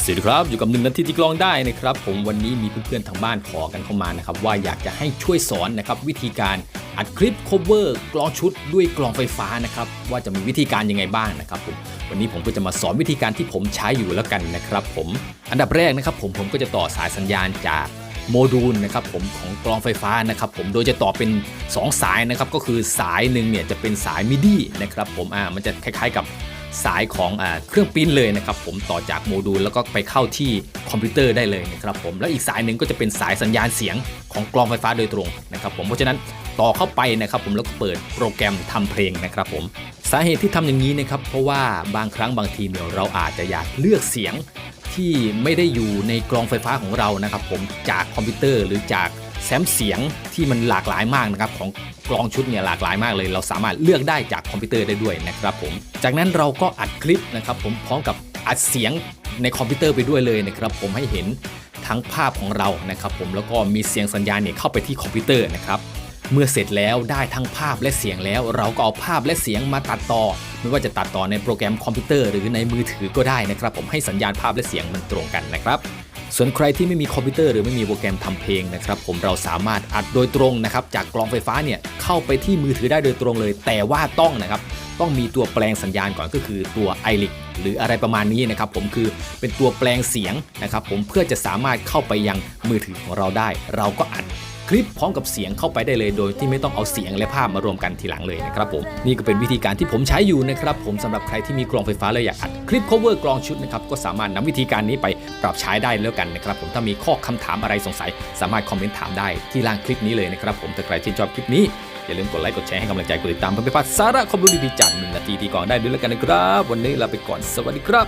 สวัสดีครับ อยู่กับหนึ่งนาทีที่กลองได้นะครับ ผมวันนี้มีเพื่อนๆทางบ้านขอกันเข้ามานะครับ ว่าอยากจะให้ช่วยสอนนะครับ วิธีการอัดคลิป cover กลองชุดด้วยกลองไฟฟ้านะครับ ว่าจะมีวิธีการยังไงบ้างนะครับผมวันนี้ผมก็จะมาสอนวิธีการที่ผมใช้อยู่แล้วกันนะครับผมอันดับแรกนะครับ ผมผมก็จะต่อสายสัญญาณจากโมดูลนะครับผมของกลองไฟฟ้านะครับผมโดยจะต่อเป็น 2 สายนะครับก็คือสายหนึ่งเนี่ยจะเป็นสายมิดีนะครับผมอ่ามันจะคล้ายๆกับ สายของอเครื่องปิ้นเลยนะครับผมต่อจากโมดูลแล้วก็ไปเข้าที่คอมพิวเตอร์ได้เลยนะครับผมแล้วอีกสายหนึ่งก็จะเป็นสายสัญญาณเสียงของกลองไฟฟ้าโดยตรงนะครับผมเพราะฉะนั้นต่อเข้าไปนะครับผมแล้วก็เปิดโปรแกรมทำเพลงนะครับผมสาเหตุที่ทำอย่างนี้นะครับเพราะว่าบางครั้งบางทีเนี่ยเราอาจจะอยากเลือกเสียงที่ไม่ได้อยู่ในกลองไฟฟ้าของเรานะครับผมจากคอมพิวเตอร์หรือจาก แซมเสียงที่มันหลากหลายมากนะครับของกลองชุดเนี่ยหลากหลายมากเลย เราสามารถเลือกได้จากคอมพิวเตอร์ได้ด้วยนะครับผมจากนั้นเราก็อัดคลิปนะครับผมพร้อมกับอัดเสียงในคอมพิวเตอร์ไปด้วยเลยนะครับผมให้เห็นทั้งภาพของเรานะครับผมแล้วก็มีเสียงสัญญาณเนี่ยเข้าไปที่คอมพิวเตอร์นะครับเมื่อเสร็จแล้วได้ทั้งภาพและเสียงแล้ว เราก็เอาภาพและเสียงมาตัดต่อ ไม่ว่าจะตัดต่อในโปรแกรมคอมพิวเตอร์หรือในมือถือก็ได้นะครับ ผมให้สัญญาณภาพและเสียงมันตรงกันนะครับ ส่วนใครที่ไม่มีคอมพิวเตอร์หรือไม่มีโปรแกรมทำเพลงนะครับผมเราสามารถอัดโดยตรงนะครับจากกลองไฟฟ้าเนี่ยเข้าไปที่มือถือได้โดยตรงเลย แต่ว่าต้องนะครับต้องมีตัวแปลงสัญญาณก่อนก็คือตัว i l i c หรืออะไรประมาณนี้นะครับผมคือเป็นตัวแปลงเสียงนะครับผมเพื่อจะสามารถเข้าไปยังมือถือของเราได้ เราก็อัด ลิปพร้อมกับเสียงเข้าไปได้เลยโดยที่ไม่ต้องเอาเสียงและภาพมารวมกันทีหลังเลยนะครับผมนี่ก็เป็นวิธีการที่ผมใช้อยู่นะครับผมสำหรับใครที่มีกลองไฟฟ้าและอยากอัดคลิป cover กลองชุดนะครับก็สามารถนำวิธีการนี้ไปปรับใช้ได้แล้วกันนะครับผมถ้ามีข้อคำถามอะไรสงสัย สามารถคอมเมนต์ถามได้ที่ล่างคลิปนี้เลยนะครับผมถ้าใครที่นชอบคลิปนี้อย่าลืมกดไลค์กดแชร์ให้กำลังใจกดติดตามเพื่อไม่พลาดสาระความรู้ดีๆจากหนึ่งนาทีที่กลองได้ด้วยแล้วกันนะครับ วันนี้ลาไปก่อนสวัสดีครับ